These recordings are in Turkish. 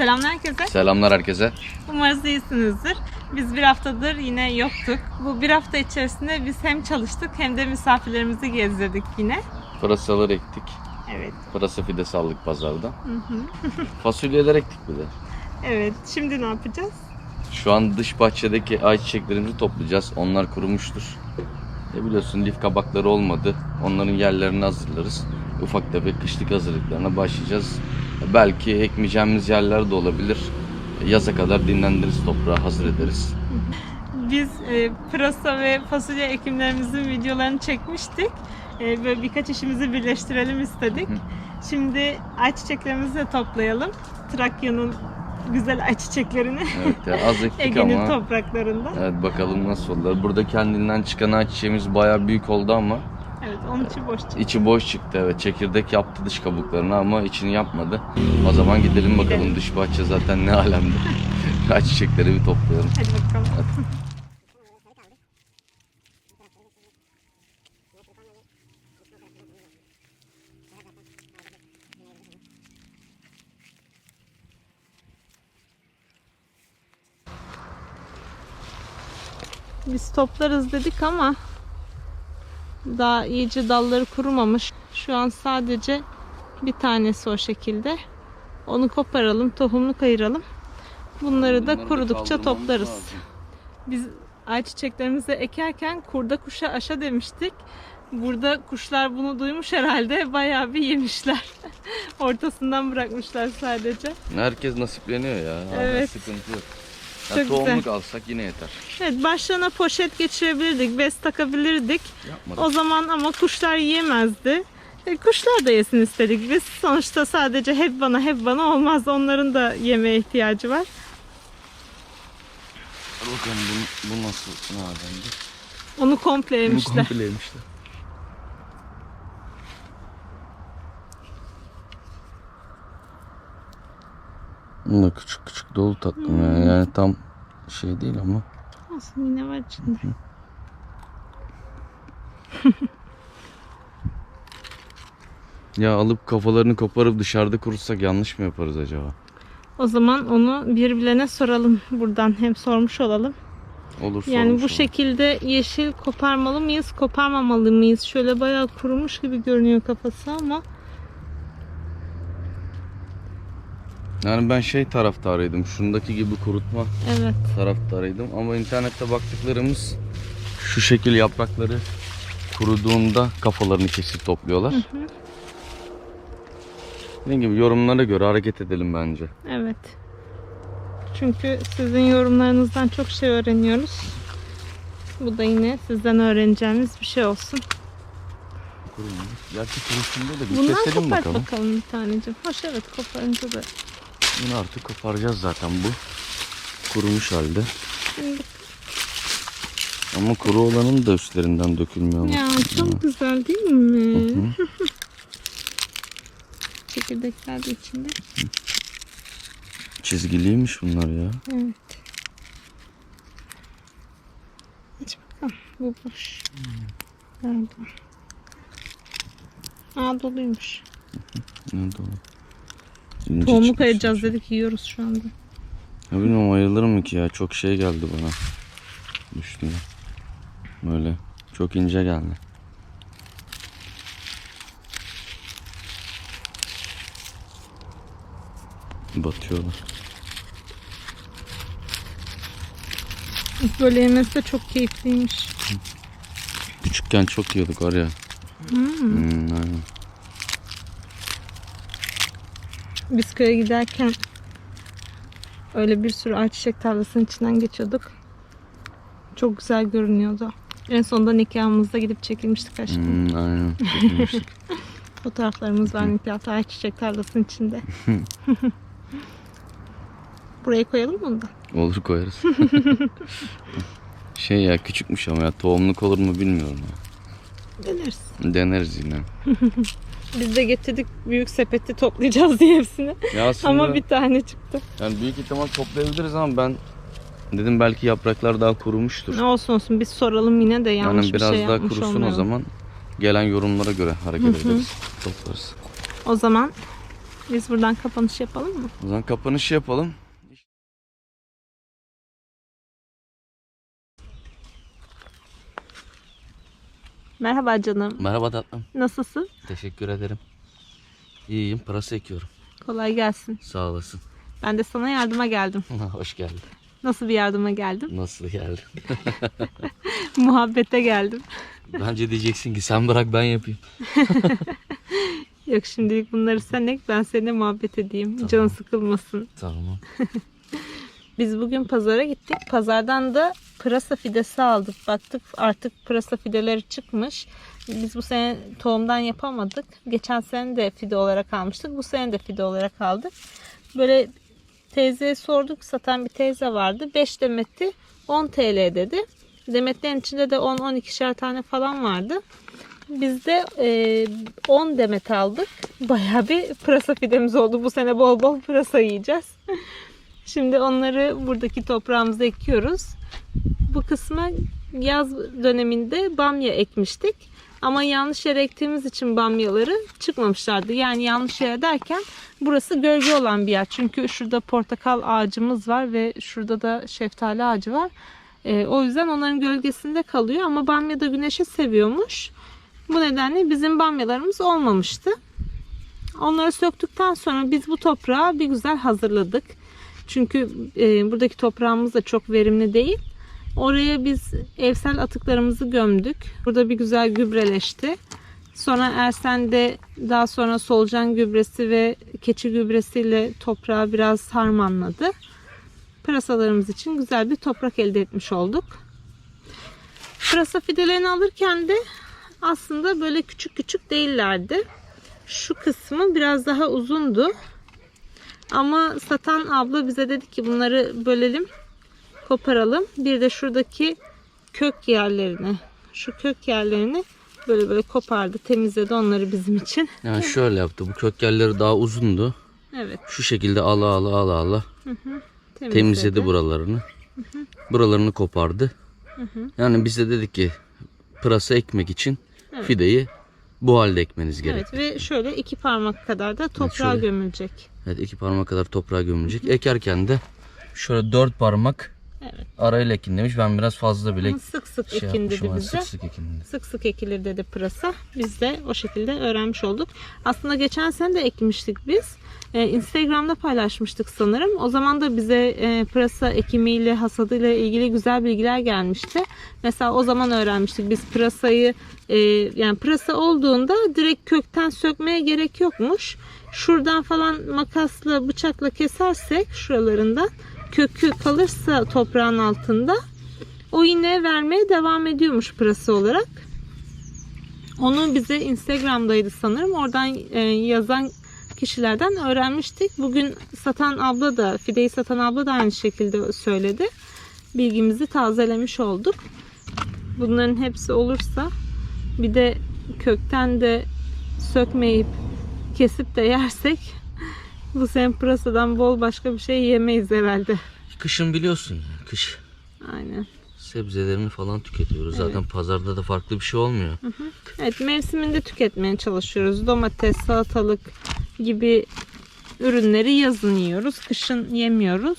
Selamlar herkese. Selamlar herkese. Umarız iyisinizdir. Biz bir haftadır yine yoktuk. Bu bir hafta içerisinde biz hem çalıştık hem de misafirlerimizi gezdirdik yine. Pırasalar ektik. Evet. Pırasa fidesi aldık pazarda. Fasulyeler ektik bir de. Evet. Şimdi ne yapacağız? Şu an dış bahçedeki ayçiçeklerimizi toplayacağız. Onlar kurumuştur. E biliyorsun lif kabakları olmadı. Onların yerlerini hazırlarız. Ufak tefek kışlık hazırlıklarına başlayacağız. Belki ekmeyeceğimiz yerler de olabilir. Yaza kadar dinlendiririz toprağı hazır ederiz. Biz e, pırasa ve fasulye ekimlerimizin videolarını çekmiştik. E, böyle birkaç işimizi birleştirelim istedik. Hı. Şimdi ayçiçeklerimizi de toplayalım. Trakya'nın güzel ayçiçeklerini Evet ya az ektik Ege'nin ama. topraklarında. Evet bakalım nasıl olur. Burada kendinden çıkan ayçiçeğimiz bayağı büyük oldu ama Evet, onun için boş çıktı. İçi boş çıktı evet. Çekirdek yaptı dış kabuklarını ama içini yapmadı. O zaman gidelim bakalım Gidelim. dış bahçe zaten ne alemde. Ayçiçekleri bir toplayalım. Hadi bakalım. Biz toplarız dedik ama daha iyice dalları kurumamış. Şu an sadece bir tanesi o şekilde. Onu koparalım, tohumluk ayıralım. Bunları da kurudukça toplarız. Biz ayçiçeklerimizi ekerken kurda kuşa aşa demiştik. Burada kuşlar bunu duymuş herhalde. Bayağı bir yemişler. Ortasından bırakmışlar sadece. Herkes nasipleniyor ya. Evet. Sıkıntı yok. Çok Ya, güzel. tohumluk alsak yine yeter. Evet başlarına poşet geçirebilirdik, bez takabilirdik. Yapmadık. O zaman ama kuşlar yiyemezdi. E, kuşlar da yesin istedik. Biz sonuçta sadece hep bana hep bana olmaz. Onların da yemeğe ihtiyacı var. Bakalım bu, bu nasıl alemde? Onu komple yemişler. komple yemişler. Bunlar küçük küçük dolu tatlım yani. Yani tam şey değil ama. Olsun yine var içinde. Ya alıp kafalarını koparıp dışarıda kurutsak yanlış mı yaparız acaba? O zaman onu birbirlerine soralım buradan. Hem sormuş olalım. Olur Yani bu olur. şekilde yeşil koparmalı mıyız, koparmamalı mıyız? Şöyle bayağı kurumuş gibi görünüyor kafası ama Yani ben şey taraftarıydım. Şundaki gibi kurutma evet. taraftarıydım. Ama internette baktıklarımız şu şekil yaprakları kuruduğunda kafalarını kesip topluyorlar. Ne gibi yorumlara göre hareket edelim bence. Evet. Çünkü sizin yorumlarınızdan çok şey öğreniyoruz. Bu da yine sizden öğreneceğimiz bir şey olsun. Gerçi kuruşunda da bir Bundan keselim kopart bakalım. bakalım. bir tanecim. Hoş evet koparınca da. Bunu artık koparacağız zaten bu. Kurumuş halde. Ama kuru olanın da üstlerinden dökülmüyor. ya çok güzel değil mi? Hı. Çekirdekler de içinde. Çizgiliymiş bunlar ya. Evet. Aç bakalım. Bu boş. Nerede? Aa doluymuş. Ne dolu. İnce Tohumluk çıkmış ayıracağız çünkü. dedik yiyoruz şu anda. Ya bilmiyorum ayırılır mı ki ya? Çok şey geldi bana. Düştü. Böyle. Çok ince geldi. Batıyorlar. Böyle yemesi de çok keyifliymiş. Küçükken çok yiyorduk var ya. Hmm, aynen. Biz köye giderken öyle bir sürü ayçiçek tarlasının içinden geçiyorduk. Çok güzel görünüyordu. En sonunda nikahımızda gidip çekilmiştik aşkım. Hmm, aynen. Çekilmiştik. Fotoğraflarımız var nikahta ayçiçek tarlasının içinde. Buraya koyalım mı onu da? Olur koyarız. şey ya küçükmüş ama ya tohumluk olur mu bilmiyorum ya. Deneriz. Deneriz yine. Biz de getirdik büyük sepeti toplayacağız diye hepsini. Ya aslında Ama bir tane çıktı. yani büyük ihtimal toplayabiliriz ama ben dedim belki yapraklar daha kurumuştur. Ne olsun olsun biz soralım yine de yanlış yani bir biraz şey daha yapmış kurusun o olmayalım. zaman gelen yorumlara göre hareket ederiz. Toplarız. O zaman Biz buradan kapanış yapalım mı? O zaman kapanışı yapalım. Merhaba canım. Merhaba tatlım. Nasılsın? Teşekkür ederim. İyiyim. Pırasa ekiyorum. Kolay gelsin. Sağ olasın. Ben de sana yardıma geldim. Hoş geldin. Nasıl bir yardıma geldim? Nasıl geldin? Muhabbete geldim. Bence diyeceksin ki sen bırak ben yapayım. Yok şimdilik bunları sen ek ben seninle muhabbet edeyim. Canın sıkılmasın. Tamam. Biz bugün pazara gittik. Pazardan da pırasa fidesi aldık. Baktık artık pırasa fideleri çıkmış. Biz bu sene tohumdan yapamadık. Geçen sene de fide olarak almıştık. Bu sene de fide olarak aldık. Böyle teyzeye sorduk. Satan bir teyze vardı. 5 demeti 10 TL dedi. Demetlerin içinde de 10-12'şer tane falan vardı. Biz de e, 10 demet aldık. Bayağı bir pırasa fidemiz oldu. Bu sene bol bol pırasa yiyeceğiz. Şimdi onları buradaki toprağımıza ekiyoruz. Bu kısma yaz döneminde bamya ekmiştik. Ama yanlış yere ektiğimiz için bamyaları çıkmamışlardı. Yani yanlış yere derken burası gölge olan bir yer. Çünkü şurada portakal ağacımız var ve şurada da şeftali ağacı var. Ee, o yüzden onların gölgesinde kalıyor ama bamya da güneşi seviyormuş. Bu nedenle bizim bamyalarımız olmamıştı. Onları söktükten sonra biz bu toprağı bir güzel hazırladık. Çünkü e, buradaki toprağımız da çok verimli değil. Oraya biz evsel atıklarımızı gömdük. Burada bir güzel gübreleşti. Sonra Ersen de daha sonra solucan gübresi ve keçi gübresiyle toprağı biraz harmanladı. Pırasalarımız için güzel bir toprak elde etmiş olduk. Pırasa fidelerini alırken de aslında böyle küçük küçük değillerdi. Şu kısmı biraz daha uzundu. Ama satan abla bize dedi ki bunları bölelim, koparalım. Bir de şuradaki kök yerlerini, şu kök yerlerini böyle böyle kopardı, temizledi onları bizim için. Yani şöyle yaptı. Bu kök yerleri daha uzundu. Evet, Şu şekilde ala ala ala ala temizledi. temizledi buralarını. Buralarını kopardı. Yani biz de dedik ki pırasa ekmek için Evet. fideyi bu halde ekmeniz gerek. Evet ve şöyle iki parmak kadar da toprağa şöyle. gömülecek. Evet iki parmak kadar toprağa gömülecek. Ekerken de şöyle dört parmak Evet. arayla ekin demiş. Ben biraz fazla bile Ama sık sık şey ekin dedi bize. Sık sık ekin dedi. Sık sık ekilir dedi pırasa. Biz de o şekilde öğrenmiş olduk. Aslında geçen sene de ekmiştik biz. Ee, Instagram'da paylaşmıştık sanırım. O zaman da bize e, pırasa ekimiyle, hasadıyla ilgili güzel bilgiler gelmişti. Mesela o zaman öğrenmiştik biz pırasayı e, yani pırasa olduğunda direkt kökten sökmeye gerek yokmuş. Şuradan falan makasla, bıçakla kesersek şuralarından kökü kalırsa toprağın altında o yine vermeye devam ediyormuş pırasa olarak. Onu bize Instagram'daydı sanırım. Oradan e, yazan kişilerden öğrenmiştik. Bugün satan abla da, fideyi satan abla da aynı şekilde söyledi. Bilgimizi tazelemiş olduk. Bunların hepsi olursa bir de kökten de sökmeyip kesip de yersek bu sene pırasadan bol başka bir şey yemeyiz herhalde. Kışın biliyorsun ya, kış Aynen. sebzelerini falan tüketiyoruz. Zaten pazarda da farklı bir şey olmuyor. Evet mevsiminde tüketmeye çalışıyoruz. Domates, salatalık gibi ürünleri yazın yiyoruz. Kışın yemiyoruz.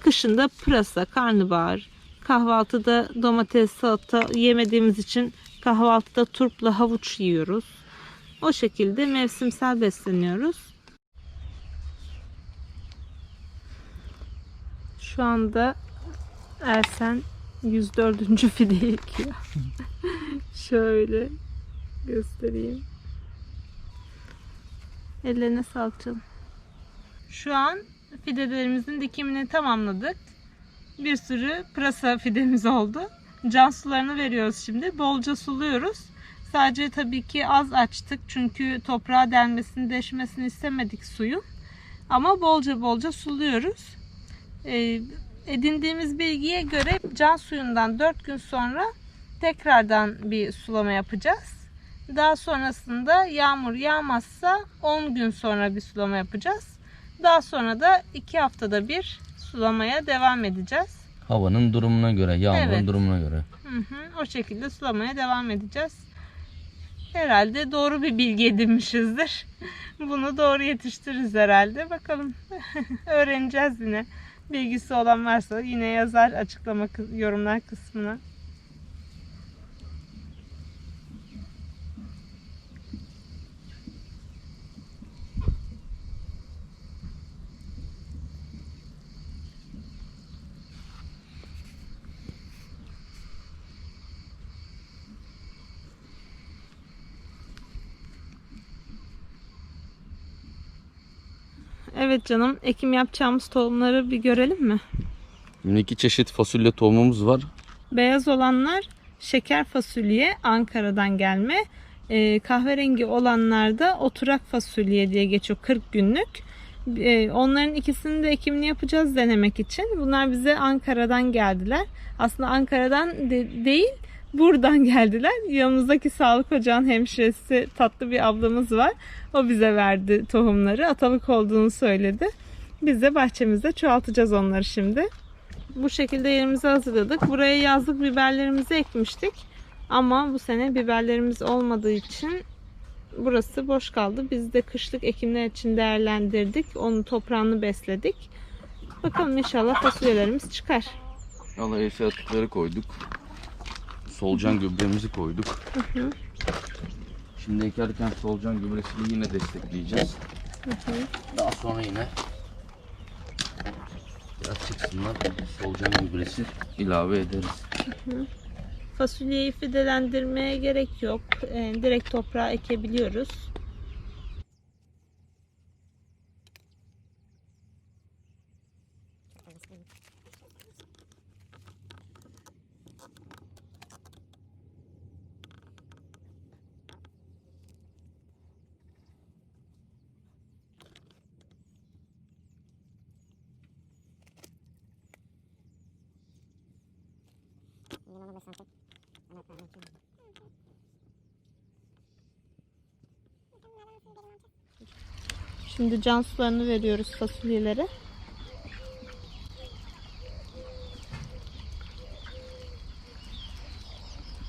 Kışında pırasa, karnabahar, kahvaltıda domates, salata yemediğimiz için kahvaltıda turpla havuç yiyoruz. O şekilde mevsimsel besleniyoruz. Şu anda Ersen 104. fideyi ekiyor. Şöyle göstereyim. Ellerine sağlık canım. Şu an fidelerimizin dikimini tamamladık. Bir sürü pırasa fidemiz oldu. Can sularını veriyoruz şimdi. Bolca suluyoruz. Sadece tabii ki az açtık. Çünkü toprağa delmesini, deşmesini istemedik suyun. Ama bolca bolca suluyoruz. Ee, edindiğimiz bilgiye göre can suyundan 4 gün sonra tekrardan bir sulama yapacağız. Daha sonrasında yağmur yağmazsa 10 gün sonra bir sulama yapacağız. Daha sonra da 2 haftada bir sulamaya devam edeceğiz. Havanın durumuna göre, yağmurun Evet. durumuna göre. Hı hı, o şekilde sulamaya devam edeceğiz. Herhalde doğru bir bilgi edinmişizdir. Bunu doğru yetiştiririz herhalde. Bakalım. Öğreneceğiz yine. Bilgisi olan varsa yine yazar açıklama yorumlar kısmına. Evet canım, ekim yapacağımız tohumları bir görelim mi? Şimdi iki çeşit fasulye tohumumuz var. Beyaz olanlar şeker fasulye Ankara'dan gelme. Ee, kahverengi olanlar da oturak fasulye diye geçiyor 40 günlük. Ee, onların ikisini de ekimini yapacağız denemek için. Bunlar bize Ankara'dan geldiler. Aslında Ankara'dan de- değil buradan geldiler. Yanımızdaki sağlık ocağın hemşiresi tatlı bir ablamız var. O bize verdi tohumları. Atalık olduğunu söyledi. Biz de bahçemizde çoğaltacağız onları şimdi bu şekilde yerimizi hazırladık. Buraya yazlık biberlerimizi ekmiştik. Ama bu sene biberlerimiz olmadığı için burası boş kaldı. Biz de kışlık ekimler için değerlendirdik. Onun toprağını besledik. Bakalım inşallah fasulyelerimiz çıkar. Allah efe atıkları koyduk. Solucan gübremizi koyduk. Şimdi ekerken solucan gübresini yine destekleyeceğiz. Daha sonra yine biraz çıksınlar solucan gübresi ilave ederiz. Fasulyeyi fidelendirmeye gerek yok. Ee, direkt toprağa ekebiliyoruz. Şimdi can sularını veriyoruz fasulyelere.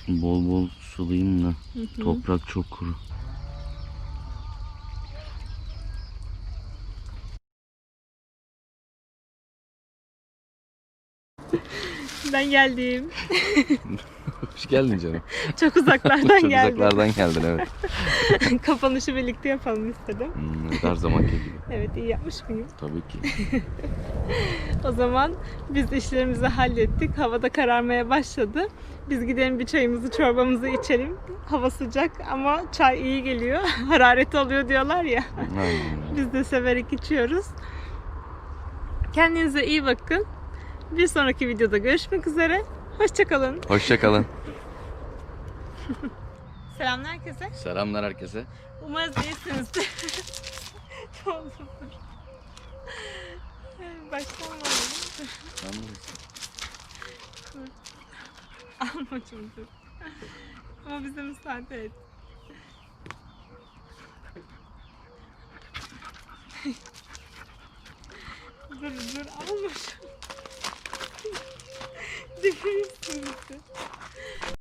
Bol bol sulayayım da toprak çok kuru. Ben geldim. Hoş geldin canım. Çok uzaklardan Çok geldim. uzaklardan geldin evet. Kapanışı birlikte yapalım istedim. Hmm, her zamanki gibi. Evet iyi yapmış mıyım? Tabii ki. O zaman biz işlerimizi hallettik. Havada kararmaya başladı. Biz gidelim bir çayımızı çorbamızı içelim. Hava sıcak ama çay iyi geliyor. Harareti alıyor diyorlar ya. Aynen. Biz de severek içiyoruz. Kendinize iyi bakın. Bir sonraki videoda görüşmek üzere. Hoşçakalın. Hoşçakalın. Selamlar herkese. Selamlar herkese. Umarız iyisinizdir. Olur. Baştan mı alayım? Alma çocuk. Ama bize müsaade et. dur dur alma şunu. difícil.